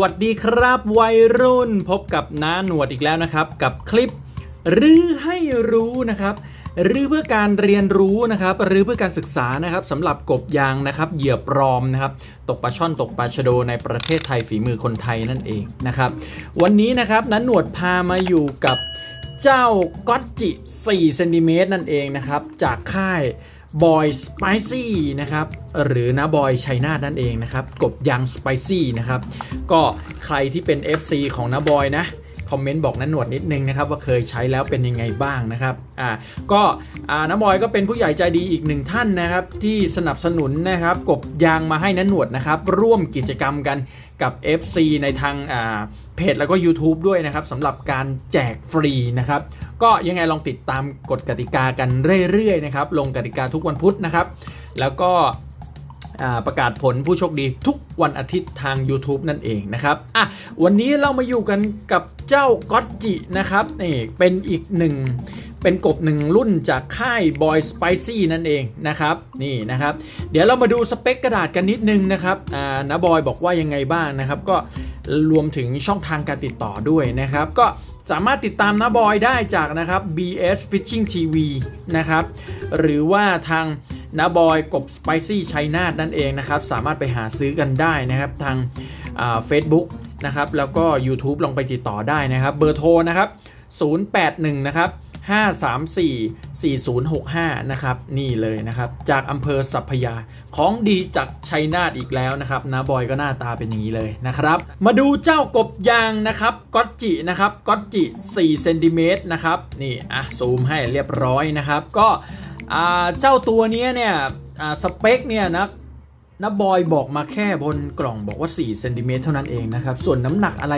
วัสดีครับวัยรุ่นพบกับน้าหนวดอีกแล้วนะครับ กับคลิปรื้อให้รู้นะครับรื้อเพื่อการเรียนรู้นะครับรื้อเพื่อการศึกษานะครับสำหรับกบยางนะครับ เหยื่อปลอมนะครับ ตกปลาช่อนตกปลาชะโดในประเทศไทยฝีมือคนไทยนั่นเองนะครับ วันนี้นะครับน้าหนวดพามาอยู่กับเจ้าก็อตจิ4เซนติเมตรนั่นเองนะครับ จากค่าย บอยสไปซี่นะครับหรือนะบอยชัยนาทนั่นเองนะครับกบยางสไปซี่นะครับก็ใครที่เป็น FC ของนะบอยนะคอมเมนต์บอกนันหนวดนิดนึงนะครับว่าเคยใช้แล้วเป็นยังไงบ้างนะครับอ่าก็อ่านะบอยก็เป็นผู้ใหญ่ใจดีอีกหนึ่งท่านนะครับที่สนับสนุนนะครับกบยางมาให้นันหนวดนะครับร่วมกิจกรรมกันกับ FC ในทางอ่าเพจแล้วก็ YouTube ด้วยนะครับสำหรับการแจกฟรีนะครับก็ยังไงลองติดตามกฎกติกากันเรื่อยๆนะครับ ลงกติกาทุกวันพุธนะครับ แล้วก็ ประกาศผลผู้โชคดีทุกวันอาทิตย์ทาง YouTube นั่นเองนะครับอะวันนี้เรามาอยู่กันกับเจ้าก็อตจินะครับนี่เป็นอีกหนึ่งเป็นกบหนึ่งรุ่นจากค่าย Boy Spicy นั่นเองนะครับนี่นะครับ เดี๋ยวเรามาดูสเปคกระดาษกันนิดนึงนะครับอ่านะบอยบอกว่ายังไงบ้างนะครับ ก็รวมถึงช่องทางการติดต่อด้วยนะครับ ก็สามารถติดตามนะบอยได้จากนะครับ BS Fishing TV นะครับหรือว่าทาง นาบอยกบ Spicy ชัยนาทนั่นเองนะครับ สามารถไปหาซื้อกันได้นะครับ ทางเฟซบุ๊กนะครับ แล้วก็ YouTube ลองไปติดต่อได้นะครับ เบอร์โทรนะครับ 081 นะครับ 534 4065 นะครับ นี่เลยนะครับ จากอำเภอสัพพยา ของดีจากชัยนาทอีกแล้วนะครับนาบอยก็หน้าตาเป็นอย่างนี้เลยนะครับ มาดูเจ้ากบยางนะครับก็อตจินะครับก็อตจิ4เซนติเมตรนะครับ นี่ อะ ซูมให้เรียบร้อยนะครับ ก็ เจ้าตัวนี้เนี่ยสเปคเนี่ยนะนะบอยบอกมาแค่บนกล่องบอกว่า4เซนติเมตรเท่านั้นเองนะครับ ส่วนน้ำหนักอะไร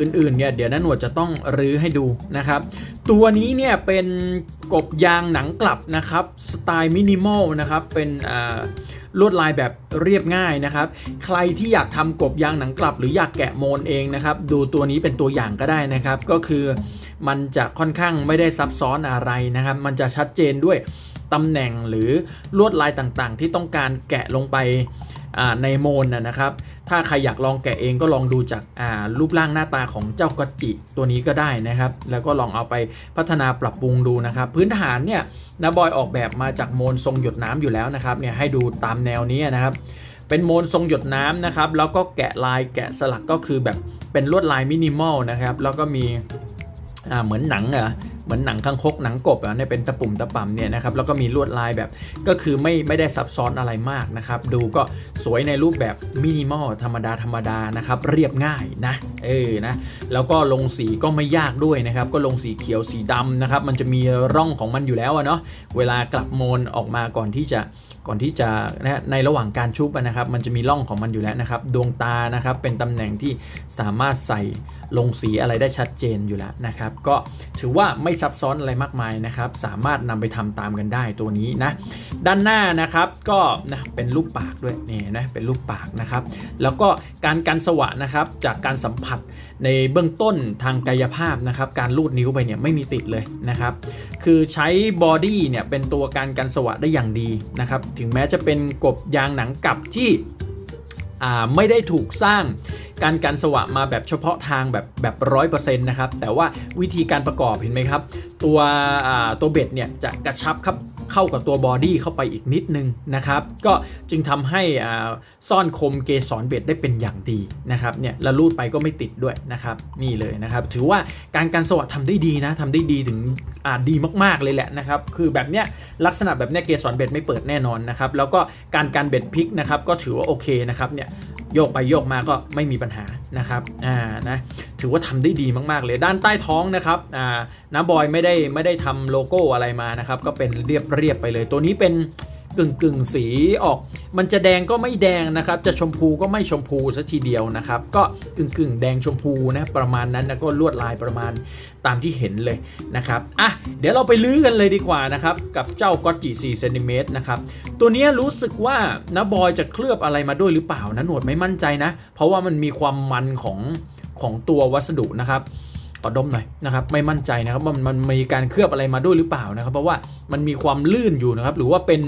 อื่นๆเนี่ยเดี๋ยวนันหนวดจะต้องรื้อให้ดูนะครับ ตัวนี้เนี่ยเป็นกบยางหนังกลับนะครับสไตล์มินิมอลนะครับเป็นลวดลายแบบเรียบง่ายนะครับ ใครที่อยากทำกบยางหนังกลับ หรืออยากแกะโมนเองนะครับ ดูตัวนี้เป็นตัวอย่างก็ได้นะครับ ก็คือ มันจะค่อนข้างไม่ได้ซับซ้อนอะไรนะครับ มันจะชัดเจนด้วยตำแหน่งหรือลวดลายต่างๆ ที่ต้องการแกะลงไปในโมนนะครับ ถ้าใครอยากลองแกะเองก็ลองดูจากรูปร่างหน้าตาของเจ้ากัจจิตัวนี้ก็ได้นะครับ แล้วก็ลองเอาไปพัฒนาปรับปรุงดูนะครับ พื้นฐานเนี่ยนาบอยออกแบบมาจากโมนทรงหยดน้ำอยู่แล้วนะครับ เนี่ยให้ดูตามแนวนี้นะครับ เป็นโมนทรงหยดน้ำนะครับ แล้วก็แกะลายแกะสลักก็คือแบบเป็นลวดลายมินิมอลนะครับ แล้วก็มี อ่าเห มือนหนังอะเหมือนหนังคังคกหนังกบอะเนี่ยเป็นตะปุ่มตะป่ำเนี่ยนะครับแล้วก็มีลวดลายแบบก็คือไม่ไม่ได้ซับซ้อนอะไรมากนะครับ ดูก็สวยในรูปแบบมินิมอลธรรมดาธรรมดานะครับ เรียบง่ายนะเออนะแล้วก็ลงสีก็ไม่ยากด้วยนะครับ ก็ลงสีเขียวสีดำนะครับ มันจะมีร่องของมันอยู่แล้วอะเนาะเวลากลับโมนออกมาก่อนที่จะก่อนที่จะนะในระหว่างการชุบนะครับ มันจะมีร่องของมันอยู่แล้วนะครับ ดวงตานะครับเป็นตำแหน่งที่สามารถใส่ลงสีอะไรได้ชัดเจนอยู่แล้วนะครับ ก็ถือว่าไม่ซับซ้อนอะไรมากมายนะครับ สามารถนำไปทำตามกันได้ตัวนี้นะ ด้านหน้านะครับก็นะเป็นรูปปากด้วยนี่นะเป็นรูปปากนะครับ แล้วก็การกันสวะนะครับจากการสัมผัสในเบื้องต้นทางกายภาพนะครับ การลูดนิ้วไปเนี่ยไม่มีติดเลยนะครับ คือใช้บอดี้เนี่ยเป็นตัวการกันสวะได้อย่างดีนะครับ ถึงแม้จะเป็นกบยางหนังกลับที่ ไม่ได้ถูกสร้างการกันสวะมาแบบเฉพาะทางแบบแบบร้อยเปอร์เซ็นต์นะครับ แต่ว่าวิธีการประกอบเห็นไหมครับ ตัวตัวเบ็ดเนี่ยจะกระชับครับเข้ากับตัวบอดี้เข้าไปอีกนิดนึงนะครับ ก็จึงทำให้ซ่อนคมเกสรเบ็ดได้เป็นอย่างดีนะครับเนี่ยแล้วรูดไปก็ไม่ติดด้วยนะครับ นี่เลยนะครับ ถือว่าการกันสวะทำได้ดีนะทำได้ดีถึงดีมากๆเลยแหละนะครับ คือแบบเนี้ยลักษณะแบบเนี้ยเกสรเบ็ดไม่เปิดแน่นอนนะครับ แล้วก็การการเบ็ดพลิกนะครับก็ถือว่าโอเคนะครับเนี่ย โยกไปโยกมาก็ไม่มีปัญหานะครับอ่านะถือว่าทำได้ดีมากๆเลยด้านใต้ท้องนะครับอ่านะบอยไม่ได้ไม่ได้ทำโลโก้อะไรมานะครับก็เป็นเรียบเรียบไปเลย ตัวนี้เป็น กึ่งกึ่งสีออก มันจะแดงก็ไม่แดงนะครับ จะชมพูก็ไม่ชมพูซะทีเดียวนะครับ ก็กึ่งกึ่งแดงชมพูนะประมาณนั้นแล้วก็ลวดลายประมาณตามที่เห็นเลยนะครับอะเดี๋ยวเราไปลื้อกันเลยดีกว่านะครับ กับเจ้าก็จิ4เซนติเมตรนะครับ ตัวนี้รู้สึกว่านะบอยจะเคลือบอะไรมาด้วยหรือเปล่านะหนวดไม่มั่นใจนะ เพราะว่ามันมีความมันของของตัววัสดุนะครับขอดมหน่อยนะครับไม่มั่นใจนะครับว่ามันมันมีการเคลือบอะไรมาด้วยหรือเปล่านะครับ เพราะว่ามันมีความลื่นอยู่นะครับ หรือว่าเป็น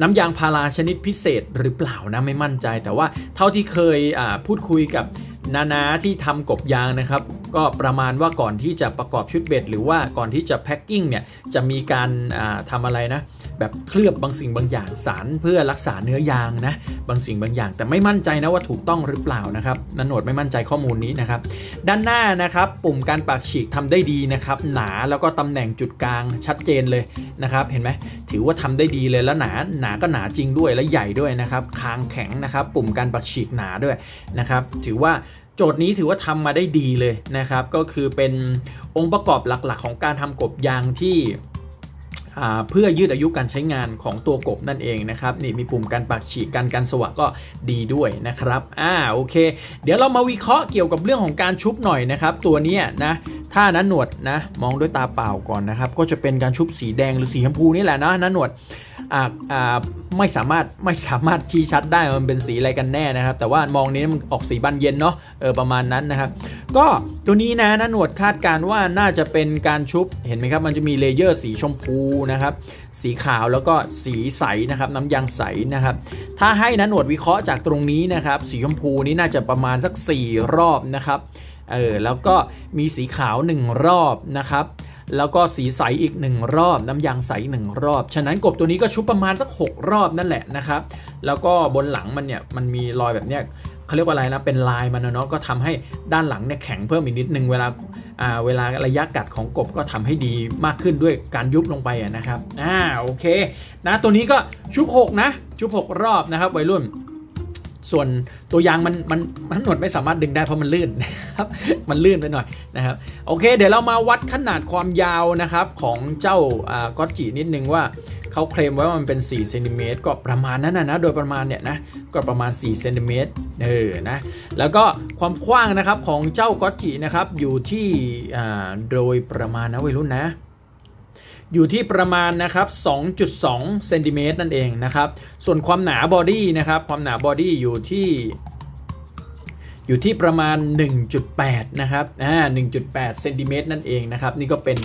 น้ำยางพาราชนิดพิเศษหรือเปล่านะไม่มั่นใจ แต่ว่าเท่าที่เคยพูดคุยกับ นานาที่ทำกบยางนะครับ ก็ประมาณว่าก่อนที่จะประกอบชุดเบ็ด หรือว่าก่อนที่จะแพ็คกิ้งเนี่ยจะมีการอ่าทำอะไรนะ แบบเคลือบบางสิ่งบางอย่างสารเพื่อรักษาเนื้อยางนะบางสิ่งบางอย่าง แต่ไม่มั่นใจนะว่าถูกต้องหรือเปล่านะครับนันโหนดไม่มั่นใจข้อมูลนี้นะครับ ด้านหน้านะครับ ปุ่มการปากฉีกทำได้ดีนะครับ หนาแล้วก็ตำแหน่งจุดกลางชัดเจนเลยนะครับ เห็นไหมถือว่าทำได้ดีเลยแล้วหนาหนาก็หนาจริงด้วยและใหญ่ด้วยนะครับ คางแข็งนะครับ ปุ่มการปากฉีกหนาด้วยนะครับ ถือว่า จทย์นี้ถือว่าทำมาได้ดีเลยนะครับ ก็คือเป็นองค์ประกอบหลักๆ ของการทำกบยางที่เพื่อยืดอายุการใช้งานของตัวกบนั่นเองนะครับนี่มีปุ่มการปากฉีกการกันสวะก็ดีด้วยนะครับอ่าโอเค เดี๋ยวเรามาวิเคราะห์เกี่ยวกับเรื่องของการชุบหน่อยนะครับ ตัวนี้นะ ถ้านั้นหนวดนะมองด้วยตาเปล่าก่อนนะครับ ก็จะเป็นการชุบสีแดงหรือสีชมพูนี่แหละนะนั้นหนวดอ่าอ่าไม่สามารถไม่สามารถชี้ชัดได้มันเป็นสีอะไรกันแน่นะครับ แต่ว่ามองนี้มันออกสีบานเย็นเนาะเออประมาณนั้นนะครับ ก็ตัวนี้นะนะหนวดคาดการณ์ว่าน่าจะเป็นการชุบเห็นไหมครับมันจะมีเลเยอร์สีชมพูนะครับ สีขาวแล้วก็สีใสนะครับ น้ำยางใสนะครับ ถ้าให้นะหนวดวิเคราะห์จากตรงนี้นะครับ สีชมพูนี้น่าจะประมาณสัก 4 รอบนะครับ เออแล้วก็มีสีขาว 1 รอบนะครับ แล้วก็สีใสอีก 1 รอบ น้ำยางใส 1 รอบ ฉะนั้นกบตัวนี้ก็ชุบประมาณสัก 6 รอบนั่นแหละนะครับ แล้วก็บนหลังมันเนี่ยมันมีรอยแบบเนี้ยเขาเรียกว่าอะไรนะเป็นลายมันนะเนาะก็ทำให้ด้านหลังเนี่ยแข็งเพิ่มอีกนิดนึงเวลาอ่าเวลาระยะกัดของกบก็ทำให้ดีมากขึ้นด้วยการยุบลงไปะนะครับอ่าโอเคนะตัวนี้ก็ชุบ 6 นะ ชุบ 6 รอบนะครับวัยรุ่น ส่วนตัวยางมันมันมันหนวดไม่สามารถดึงได้เพราะมันลื่นนะครับ มันลื่นไปหน่อยนะครับ โอเค เดี๋ยวเรามาวัดขนาดความยาวนะครับของเจ้าอ่าก็จินิดนึงว่าเขาเคลมไว้ว่ามันเป็น4เซนติเมตรก็ประมาณนั้นนะนะโดยประมาณเนี่ยนะก็ประมาณ4เซนติเมตรเออนะแล้วก็ความกว้างนะครับของเจ้าก็จินะครับอยู่ที่อ่าโดยประมาณนะวัยรุ่นนะ อยู่ที่ประมาณนะครับ 2.2เซนติเมตรนั่นเองนะครับ ส่วนความหนาบอดี้นะครับ ความหนาบอดี้อยู่ที่ อยู่ที่ประมาณ 1.8 นะครับ อ่า 1.8เซนติเมตรนั่นเองนะครับ นี่ก็เป็น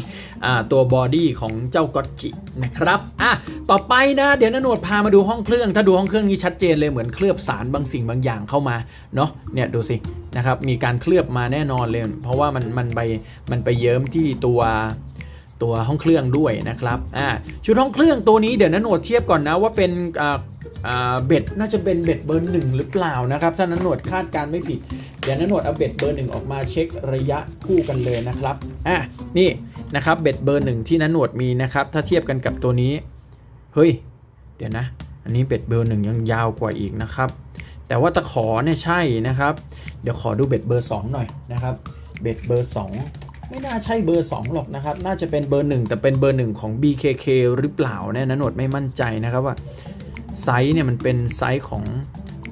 อ่าตัวบอดี้ของเจ้าก็จินะครับ อะ ต่อไปนะ เดี๋ยวนะหนวดพามาดูห้องเครื่อง ถ้าดูห้องเครื่องนี้ชัดเจนเลยเหมือนเคลือบสารบางสิ่งบางอย่างเข้ามา เนาะเนี่ยดูสินะครับ มีการเคลือบมาแน่นอนเลย เพราะว่ามันมันไปมันไปเยิ้มที่ตัว ตัวห้องเครื่องด้วยนะครับอ่าชุดห้องเครื่องตัวนี้เดี๋ยวนันโหนดเทียบก่อนนะว่าเป็นอ่าอ่าเบ็ดน่าจะเป็นเบ็ดเบอร์หนึ่งหรือเปล่านะครับ ถ้านันโหนดคาดการไม่ผิด เดี๋ยวนันโหนดเอาเบ็ดเบอร์หนึ่งออกมาเช็คระยะคู่กันเลยนะครับอะนี่นะครับเบ็ดเบอร์หนึ่งที่นันโหนดมีนะครับถ้าเทียบกันกับตัวนี้เฮ้ยเดี๋ยวนะ อันนี้เบ็ดเบอร์หนึ่งยังยาวกว่าอีกนะครับ แต่ว่าตะขอเนี่ยใช่นะครับ เดี๋ยวขอดูเบ็ดเบอร์สองหน่อยนะครับเบ็ดเบอร์สอง ไม่น่าใช่เบอร์2หรอกนะครับ น่าจะเป็นเบอร์1แต่เป็นเบอร์1ของ BKK หรือเปล่าเนี่ยนะโนดไม่มั่นใจนะครับว่าไซส์เนี่ยมันเป็นไซส์ของ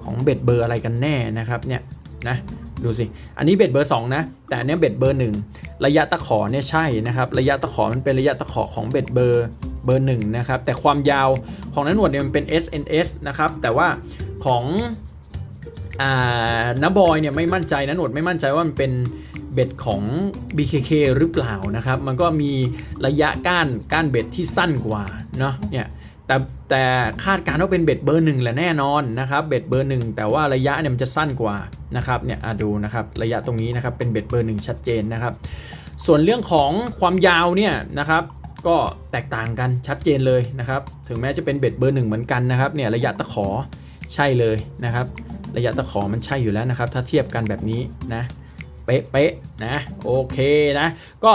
ของเบ็ดเบอร์อะไรกันแน่นะครับเนี่ยนะดูสิ อันนี้เบ็ดเบอร์ 2 นะ แต่อันเนี้ยเบ็ดเบอร์ 1 ระยะตะขอเนี่ยใช่นะครับ ระยะตะขอมันเป็นระยะตะขอของเบ็ดเบอร์เบอร์1นะครับ แต่ความยาวของนั้นหนวดเนี่ยมันเป็น SNS นะครับ แต่ว่าของอ่าน้าบอยเนี่ยไม่มั่นใจนะหนวดไม่มั่นใจว่ามันเป็น เบ็ดของ BKK หรือเปล่านะครับ มันก็มีระยะก้านก้านเบ็ดที่สั้นกว่าเนาะเนี่ยแต่แต่คาดการณ์ว่าเป็นเบ็ดเบอร์หนึ่งแหละแน่นอนนะครับเบ็ดเบอร์หนึ่งแต่ว่าระยะเนี่ยมันจะสั้นกว่านะครับเนี่ยดูนะครับระยะตรงนี้นะครับเป็นเบ็ดเบอร์หนึ่งชัดเจนนะครับ ส่วนเรื่องของความยาวเนี่ยนะครับก็แตกต่างกันชัดเจนเลยนะครับ ถึงแม้จะเป็นเบ็ดเบอร์หนึ่งเหมือนกันนะครับเนี่ยระยะตะขอใช่เลยนะครับ ระยะตะขอมันใช่อยู่แล้วนะครับ ถ้าเทียบกันแบบนี้นะ เป๊ะๆนะโอเคนะก็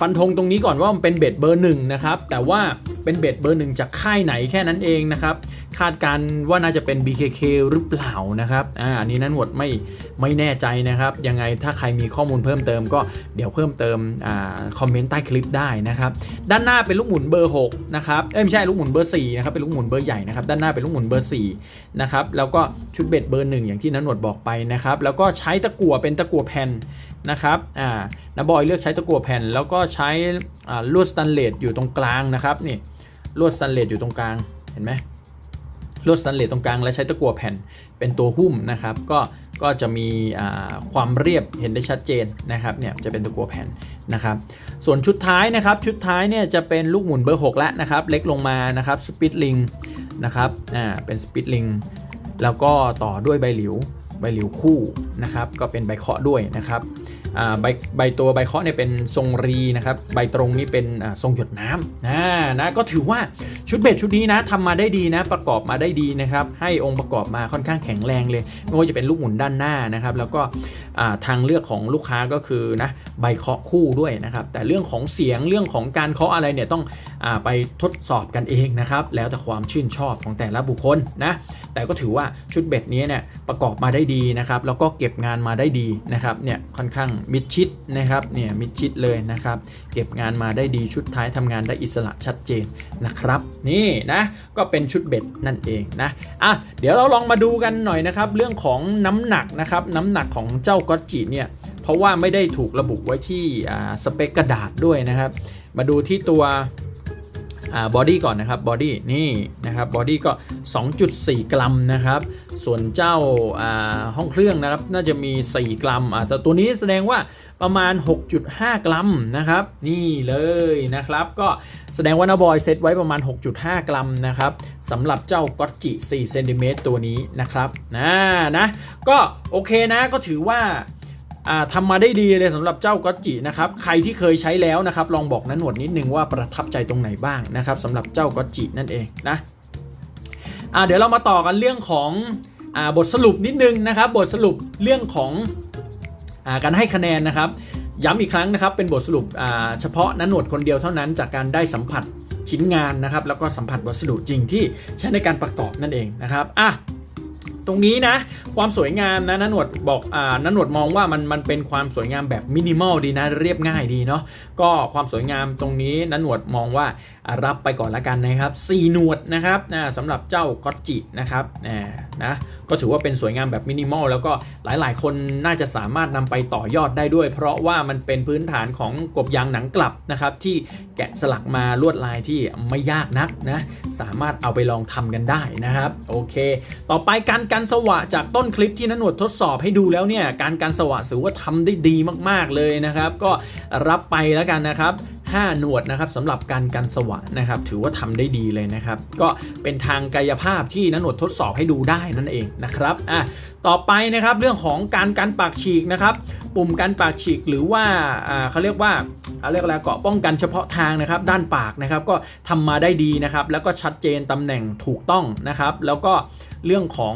ฟันธงตรงนี้ก่อนว่ามันเป็นเบ็ดเบอร์หนึ่งนะครับแต่ว่าเป็นเบ็ดเบอร์หนึ่งจากค่ายไหนแค่นั้นเองนะครับ คาดการ์ว่าน่าจะเป็น BKK หรือเปล่านะครับอ่าอันนี้นั้นหมดไม่ไม่แน่ใจนะครับยังไงถ้าใครมีข้อมูลเพิ่มเติมก็เดี๋ยวเพิ่มเติมอ่าคอมเมนต์ใต้คลิปได้นะครับด้านหน้าเป็นลูกหมุนเบอร์6นะครับเอ้ยไม่ใช่ลูกหมุนเบอร์4นะครับเป็นลูกหมุนเบอร์ใหญ่นะครับด้านหน้าเป็นลูกหมุนเบอร์4นะครับแล้วก็ชุดเบ็ดเบอร์หนึ่งอย่างที่นันหนวดบอกไปนะครับแล้วก็ใช้ตะกั่วเป็นตะกั่วแผ่นนะครับอ่านาบอยเลือกใช้ตะกั่วแผ่น แล้วก็ใช้อ่าลวดสแตนเลสอยู่ตรงกลางนะครับนี่ลวดสแตนเลสอยู่ตรงกลางเห็นไหม ลวดสแตนเลสตรงกลางและใช้ตะกั่วแผ่นเป็นตัวหุ้มนะครับ ก็ก็จะมีความเรียบเห็นได้ชัดเจนนะครับเนี่ยจะเป็นตะกั่วแผ่นนะครับ ส่วนชุดท้ายนะครับ ชุดท้ายเนี่ยจะเป็นลูกหมุนเบอร์ 6 แล้วนะครับ เล็กลงมานะครับสปิดลิงนะครับอ่าเป็นสปิดลิงแล้วก็ต่อด้วยใบหลิวใบหลิวคู่นะครับ ก็เป็นใบเคาะด้วยนะครับ ใบใบตัวใบเคาะเนี่ยเป็นทรงรีนะครับใบตรงนี่เป็นทรงหยดน้ำนะนะก็ถือว่าชุดเบ็ดชุดนี้นะทำมาได้ดีนะประกอบมาได้ดีนะครับให้องค์ประกอบมาค่อนข้างแข็งแรงเลยไม่ว่าจะเป็นลูกหมุนด้านหน้านะครับแล้วก็ทางเลือกของลูกค้าก็คือนะใบเคาะคู่ด้วยนะครับแต่เรื่องของเสียงเรื่องของการเคาะอะไรเนี่ยต้อง ไปทดสอบกันเองนะครับ แล้วแต่ความชื่นชอบของแต่ละบุคคลนะแต่ก็ถือว่าชุดเบ็ดนี้เนี่ยประกอบมาได้ดีนะครับ แล้วก็เก็บงานมาได้ดีนะครับเนี่ยค่อนข้างมิดชิดนะครับเนี่ยมิดชิดเลยนะครับ เก็บงานมาได้ดีชุดท้ายทำงานได้อิสระชัดเจนนะครับ นี่นะก็เป็นชุดเบ็ดนั่นเองนะอะเดี๋ยวเราลองมาดูกันหน่อยนะครับ เรื่องของน้ำหนักนะครับน้ำหนักของเจ้าก็จิเนี่ยเพราะว่าไม่ได้ถูกระบุไว้ที่สเปคกระดาษด้วยนะครับ มาดูที่ตัว บอดี้ก่อนนะครับบอดี้นี่นะครับบอดี้ก็ 2.4 กรัมนะครับ ส่วนเจ้าอ่าห้องเครื่องนะครับน่าจะมี 4 กรัมแต่ตัวนี้แสดงว่าประมาณ 6.5 กรัมนะครับ นี่เลยนะครับ ก็แสดงว่านาบอยเซตไว้ประมาณ 6.5 กรัมนะครับสำหรับเจ้าก็จิ4เซนติเมตรตัวนี้นะครับนะนะก็โอเคนะก็ถือว่า ทำมาได้ดีเลยสำหรับเจ้าก็จินะครับใครที่เคยใช้แล้วนะครับลองบอกนันหนวดนิดนึงว่าประทับใจตรงไหนบ้างนะครับสำหรับเจ้าก็จินั่นเองนะเดี๋ยวเรามาต่อกันเรื่องของอบทสรุปนิดนึงนะครับ บทสรุปเรื่องของอการให้คะแนนนะครับ ย้ำอีกครั้งนะครับ เป็นบทสรุปเฉพาะนันหนวดคนเดียวเท่านั้นจากการได้สัมผัสชิ้นงานนะครับ แล้วก็สัมผัสวัสดุจริงที่ใช้ในการประกอบนั่นเองนะครับอะ ตรงนี้นะ ความสวยงามนะนันหนวดบอกอ่านันหนวดมองว่ามันมันเป็นความสวยงามแบบมินิมอลดีนะ เรียบง่ายดีเนาะก็ความสวยงามตรงนี้นันหนวดมองว่ารับไปก่อนละกันนะครับ4หนวดนะครับนะสำหรับเจ้าก็อตจินะครับอ่านะก็ถือว่าเป็นสวยงามแบบมินิมอลแล้วก็หลายๆ คนน่าจะสามารถนำไปต่อยอดได้ด้วย เพราะว่ามันเป็นพื้นฐานของกบยางหนังกลับนะครับที่แกะสลักมาลวดลายที่ไม่ยากนักนะสามารถเอาไปลองทำกันได้นะครับโอเค ต่อไปการกันสวะจากต้นคลิปที่นันหนวดทดสอบให้ดูแล้วเนี่ยการกันสวะถือว่าทำได้ดีมากๆเลยนะครับ ก็รับไปแล้วกันนะครับ 5 หนวดนะครับสำหรับการกันสวะนะครับ ถือว่าทำได้ดีเลยนะครับ ก็เป็นทางกายภาพที่นันหนวดทดสอบให้ดูได้นั่นเองนะครับอะต่อไปนะครับเรื่องของการกันปากฉีกนะครับปุ่มกันปากฉีกหรือว่าอ่าเขาเรียกว่าเขาเรียกอะไรเกาะป้องกันเฉพาะทางนะครับ ด้านปากนะครับก็ทำมาได้ดีนะครับ แล้วก็ชัดเจนตำแหน่งถูกต้องนะครับ แล้วก็เรื่องของ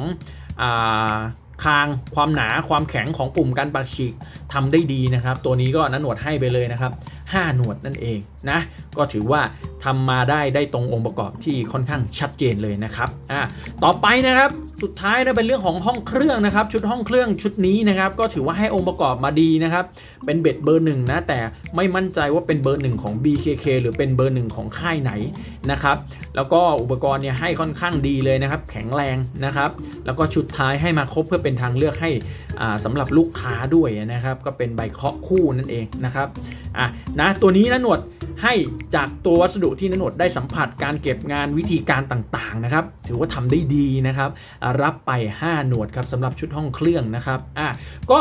อ่าคางความหนาความแข็งของปุ่มกันปากฉีกทำได้ดีนะครับ ตัวนี้ก็นันหนวดให้ไปเลยนะครับ 5 หนวดนั่นเองนะก็ถือว่าทำมาได้ได้ตรงองค์ประกอบที่ค่อนข้างชัดเจนเลยนะครับอะต่อไปนะครับสุดท้ายนะเป็นเรื่องของห้องเครื่องนะครับ ชุดห้องเครื่องชุดนี้นะครับ ก็ถือว่าให้องค์ประกอบมาดีนะครับ เป็นเบ็ดเบอร์หนึ่งนะแต่ไม่มั่นใจว่าเป็นเบอร์หนึ่งของ BKK หรือเป็นเบอร์หนึ่งของค่ายไหนนะครับแล้วก็อุปกรณ์เนี่ยให้ค่อนข้างดีเลยนะครับ แข็งแรงนะครับ แล้วก็ชุดท้ายให้มาครบเพื่อเป็นทางเลือกให้อ่าสำหรับลูกค้าด้วยนะครับ ก็เป็นใบเคาะคู่นั่นเองนะครับอะนะตัวนี้นะหนวดให้จากตัววัสดุที่นหนวดได้สัมผัสการเก็บงานวิธีการต่างๆนะครับ ถือว่าทำได้ดีนะครับ รับไป 5 หนวดครับสำหรับชุดห้องเครื่องนะครับอะก็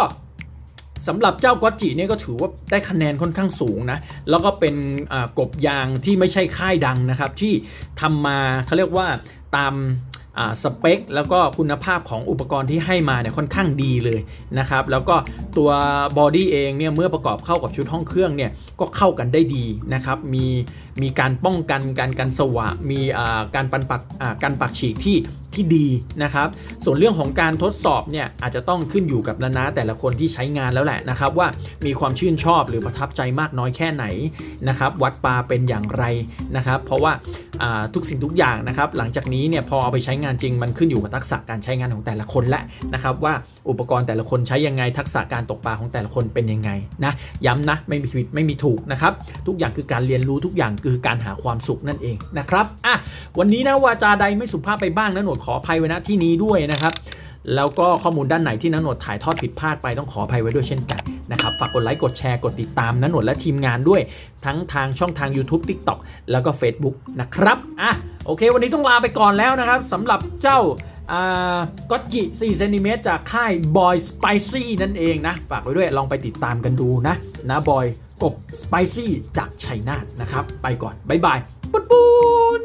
สำหรับเจ้ากัจจิเนี่ยก็ถือว่าได้คะแนนค่อนข้างสูงนะ แล้วก็เป็นกบยางที่ไม่ใช่ค่ายดังนะครับ ที่ทำมาเขาเรียกว่าตาม สเปคแล้วก็คุณภาพของอุปกรณ์ที่ให้มาเนี่ยค่อนข้างดีเลยนะครับ แล้วก็ตัวบอดี้เองเนี่ยเมื่อประกอบเข้ากับชุดห้องเครื่องเนี่ยก็เข้ากันได้ดีนะครับ มี มีการป้องกันการกันสวะ มีการปันปักการปักฉีกที่ที่ดีนะครับ ส่วนเรื่องของการทดสอบเนี่ยอาจจะต้องขึ้นอยู่กับนานาแต่ละคนที่ใช้งานแล้วแหละนะครับ ว่ามีความชื่นชอบหรือประทับใจมากน้อยแค่ไหนนะครับ วัดปลาเป็นอย่างไรนะครับ เพราะว่าอ่าทุกสิ่งทุกอย่างนะครับ หลังจากนี้เนี่ยพอเอาไปใช้งานจริงมันขึ้นอยู่กับทักษะการใช้งานของแต่ละคนและนะครับว่าอุปกรณ์แต่ละคนใช้ยังไงทักษะการตกปลาของแต่ละคนเป็นยังไงนะย้ำนะไม่มีผิดไม่มีถูกนะครับทุกอย่างคือการเรียนรู้ทุกอย่างคือการหาความสุขนั่นเองนะครับอะวันนี้นะวาจาใดไม่สุภาพไปบ้างนะหนวดขออภัยไว้ณที่นี้ด้วยนะครับแล้วก็ข้อมูลด้านไหนที่นันหนวดถ่ายทอดผิดพลาดไปต้องขออภัยไว้ด้วยเช่นกันนะครับ ฝากกดไลค์กดแชร์กดติดตามนันหนวดและทีมงานด้วย ทั้งทางช่องทาง YouTube TikTok แล้วก็ Facebook นะครับอะโอเค วันนี้ต้องลาไปก่อนแล้วนะครับสำหรับเจ้าก็จิ4เซนติเมตรจากค่าย Boy Spicy นั่นเองนะ ฝากไว้ด้วยลองไปติดตามกันดูนะนะ Boy กบสไปซี่จากชัยนาทนะครับ ไปก่อน บ๊ายบายบปุ๊บ